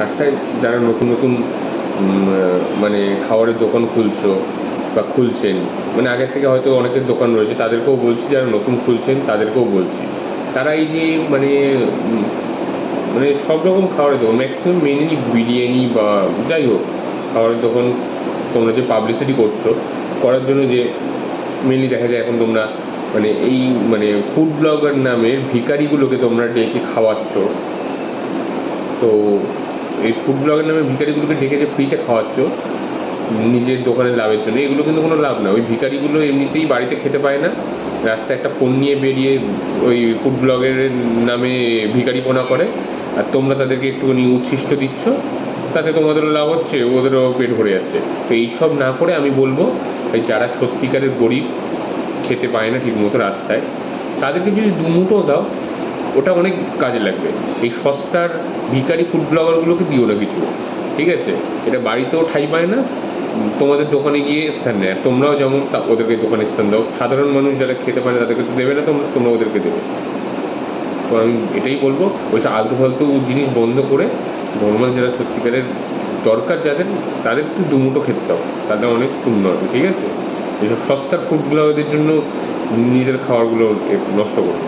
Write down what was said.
রাস্তায় যারা নতুন নতুন মানে খাবারের দোকান খুলছো বা খুলছেন মানে আগের থেকে হয়তো অনেকের দোকান রয়েছে, তাদেরকেও বলছি, যারা নতুন খুলছেন তাদেরকেও বলছি। তারা এই যে মানে মানে সব রকম খাবারের দোকান, ম্যাক্সিমাম মেনলি বিরিয়ানি বা যাই হোক, খাবারের দোকান তোমরা যে পাবলিসিটি করছ, করার জন্য যে মেনলি দেখা যায় এখন তোমরা মানে এই মানে ফুড ব্লগার নামের ভিখারিগুলোকে তোমরা ডেকে খাওয়াচ্ছ। তো এই ফুড ব্লগের নামে ভিখারিগুলোকে ডেকে যে ফ্রিতে খাওয়াচ্ছ, নিজের দোকানে লাভের জন্য, এগুলো কিন্তু কোনো লাভ না ওই ভিখারিগুলো এমনিতেই বাড়িতে খেতে পায় না। রাস্তায় একটা ফোন নিয়ে বেরিয়ে ওই ফুড ব্লগের নামে ভিখারিপনা করে। আর তোমরা তাদেরকে একটুখানি উচ্ছিষ্ট দিচ্ছ, তাতে তোমাদেরও লাভ হচ্ছে, ওদেরও পেট ভরে যাচ্ছে। তো এইসব না করে আমি বলব যারা সত্যিকারের গরিব, খেতে পায় না ঠিকমতো রাস্তায়, তাদেরকে যদি দুমুটো দাও ওটা অনেক কাজে লাগবে। এই সস্তার ভিখারি ফুড ব্লগারগুলোকে দিও না কিছু। ঠিক আছে? এটা বাড়িতেও ঠাই পায় না, তোমাদের দোকানে গিয়ে স্থান নেয়। তোমরাও যেমন ওদেরকে দোকানে স্থান দাও। সাধারণ মানুষ যারা খেতে পারে তাদেরকে তো দেবে না তোমরা তোমরা ওদেরকে দেবে। তো আমি এটাই বলব ওইসব আলতু ফালতু জিনিস বন্ধ করে নর্মাল যারা সত্যিকারের দরকার যাদের, তাদের একটু দুমুটো খেতে দাও। তাদের অনেক পূর্ণ হবে, ঠিক আছে? এইসব সস্তার ফুডগুলো ওদের জন্য নিজেদের খাবারগুলো নষ্ট করবে